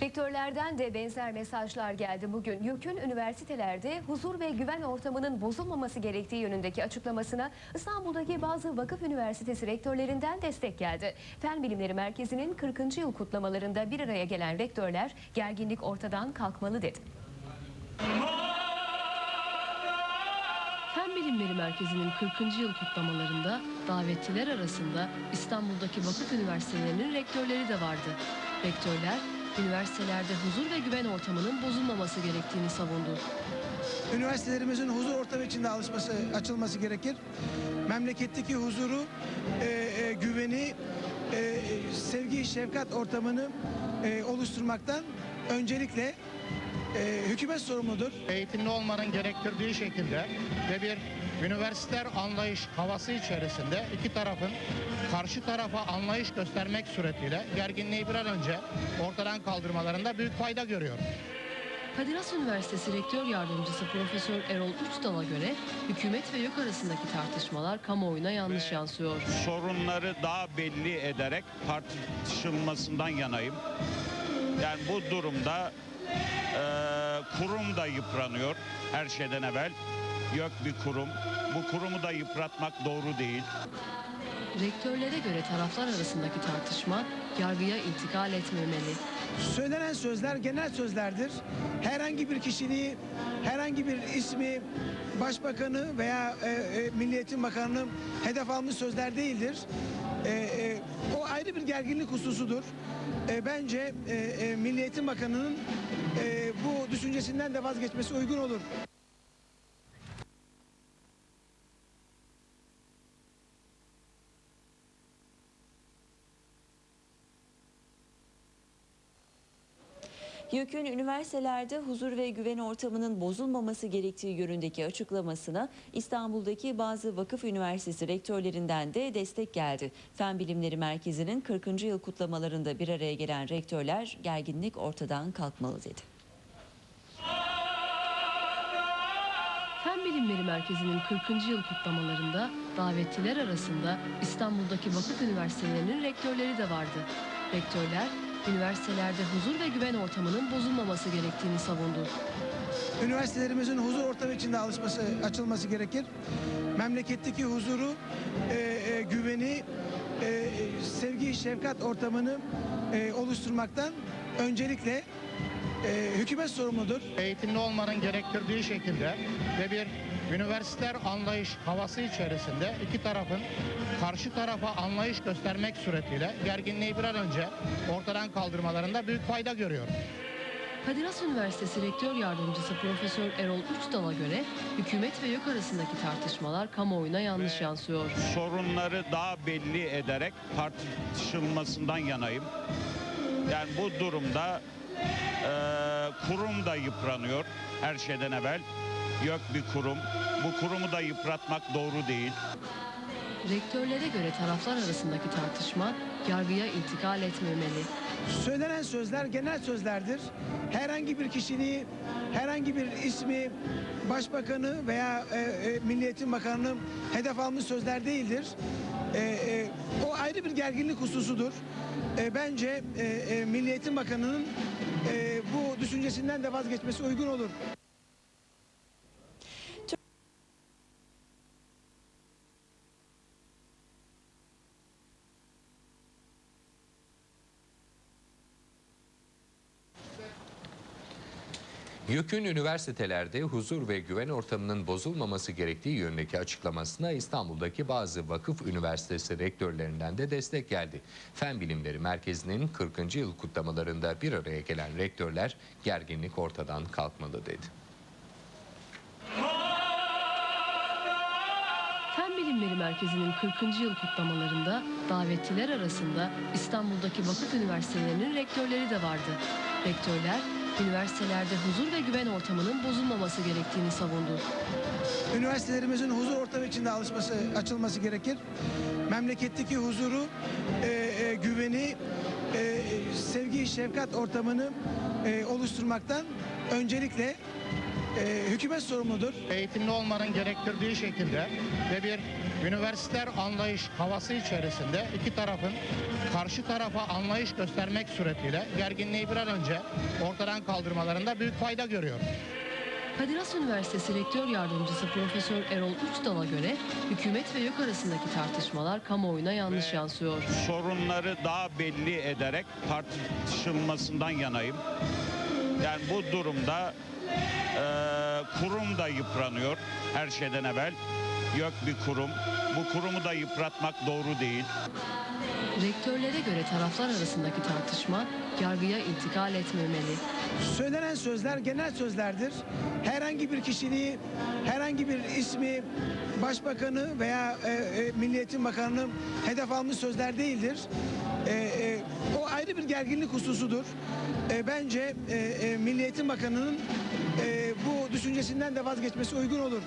Rektörlerden de benzer mesajlar geldi bugün. YÖK'ün üniversitelerde huzur ve güven ortamının bozulmaması gerektiği yönündeki açıklamasına İstanbul'daki bazı vakıf üniversitesi rektörlerinden destek geldi. Fen Bilimleri Merkezi'nin 40. yıl kutlamalarında bir araya gelen rektörler gerginlik ortadan kalkmalı dedi. Fen Bilimleri Merkezi'nin 40. yıl kutlamalarında davetliler arasında İstanbul'daki vakıf üniversitelerinin rektörleri de vardı. Rektörler, üniversitelerde huzur ve güven ortamının bozulmaması gerektiğini savundu. Üniversitelerimizin huzur ortamı içinde alışması, açılması gerekir. Memleketteki huzuru, e, e, güveni, e, sevgi, şefkat ortamını e, oluşturmaktan öncelikle e, hükümet sorumludur. eğitimli olmanın gerektirdiği şekilde ve bir üniversiter anlayış havası içerisinde iki tarafın karşı tarafa anlayış göstermek suretiyle gerginliği bir an önce ortadan kaldırmalarında büyük fayda görüyorum. Kadir Has Üniversitesi Rektör Yardımcısı Profesör Erol Üçdal'a göre hükümet ve YÖK arasındaki tartışmalar kamuoyuna yanlış yansıyor. sorunları daha belli ederek tartışılmasından yanayım. Yani bu durumda e, kurum da yıpranıyor her şeyden evvel. Yok bir kurum. Bu kurumu da yıpratmak doğru değil. Rektörlere göre taraflar arasındaki tartışma yargıya intikal etmemeli. Söylenen sözler genel sözlerdir. Herhangi bir kişiliği, herhangi bir ismi, başbakanı veya e, e, Milli Eğitim Bakanı'nın hedef almış sözler değildir. E, e, o ayrı bir gerginlik hususudur. E, bence e, e, Milli Eğitim Bakanı'nın e, bu düşüncesinden de vazgeçmesi uygun olur. YÖK'ün üniversitelerde huzur ve güven ortamının bozulmaması gerektiği yönündeki açıklamasına İstanbul'daki bazı vakıf üniversitesi rektörlerinden de destek geldi. Fen Bilimleri Merkezi'nin 40. yıl kutlamalarında bir araya gelen rektörler gerginlik ortadan kalkmalı dedi. Fen Bilimleri Merkezi'nin 40. yıl kutlamalarında davetliler arasında İstanbul'daki vakıf üniversitelerinin rektörleri de vardı. Rektörler, üniversitelerde huzur ve güven ortamının bozulmaması gerektiğini savundu. Üniversitelerimizin huzur ortamı içinde alışması, açılması gerekir. Memleketteki huzuru, e, e, güveni, e, sevgi, şefkat ortamını e, oluşturmaktan öncelikle e, hükümet sorumludur. Eğitimli olmanın gerektirdiği şekilde ve bir üniversiter anlayış havası içerisinde iki tarafın karşı tarafa anlayış göstermek suretiyle gerginliği bir an önce ortadan kaldırmalarında büyük fayda görüyorum. Kadir Has Üniversitesi Rektör Yardımcısı Profesör Erol Üçdal'a göre hükümet ve YÖK arasındaki tartışmalar kamuoyuna yanlış yansıyor. Sorunları daha belli ederek tartışılmasından yanayım. Yani bu durumda e, kurum da yıpranıyor her şeyden evvel. Yok bir kurum. Bu kurumu da yıpratmak doğru değil. Rektörlere göre taraflar arasındaki tartışma yargıya intikal etmemeli. Söylenen sözler genel sözlerdir. Herhangi bir kişiliği, herhangi bir ismi, başbakanı veya e, e, Milli Eğitim Bakanı'nın hedef almış sözler değildir. E, e, o ayrı bir gerginlik hususudur. E, bence e, e, Milli Eğitim Bakanı'nın e, bu düşüncesinden de vazgeçmesi uygun olur. YÖK'ün üniversitelerde huzur ve güven ortamının bozulmaması gerektiği yönündeki açıklamasına İstanbul'daki bazı vakıf üniversitesi rektörlerinden de destek geldi. Fen Bilimleri Merkezi'nin 40. yıl kutlamalarında bir araya gelen rektörler gerginlik ortadan kalkmalı dedi. Fen Bilimleri Merkezi'nin 40. yıl kutlamalarında davetliler arasında İstanbul'daki vakıf üniversitelerinin rektörleri de vardı. Rektörler, üniversitelerde huzur ve güven ortamının bozulmaması gerektiğini savundu. Üniversitelerimizin huzur ortamı içinde alışması, açılması gerekir. Memleketteki huzuru, e, e, güveni, e, sevgi, şefkat ortamını e, oluşturmaktan öncelikle e, hükümet sorumludur. Eğitimli olmanın gerektirdiği şekilde ve bir üniversiter anlayış havası içerisinde iki tarafın karşı tarafa anlayış göstermek suretiyle gerginliği bir an önce ortadan kaldırmalarında büyük fayda görüyorum. Kadir Has Üniversitesi Rektör Yardımcısı Profesör Erol Uçdal'a göre hükümet ve YÖK arasındaki tartışmalar kamuoyuna yanlış yansıyor. sorunları daha belli ederek tartışılmasından yanayım. Yani bu durumda kurum da yıpranıyor her şeyden evvel. Yok bir kurum. Bu kurumu da yıpratmak doğru değil. Rektörlere göre taraflar arasındaki tartışma yargıya intikal etmemeli. Söylenen sözler genel sözlerdir. Herhangi bir kişiliği, herhangi bir ismi, başbakanı veya e, e, Milli Eğitim Bakanı'nın hedef almış sözler değildir. E, e, o ayrı bir gerginlik hususudur. E, bence e, e, Milli Eğitim Bakanı'nın e, bu düşüncesinden de vazgeçmesi uygun olur.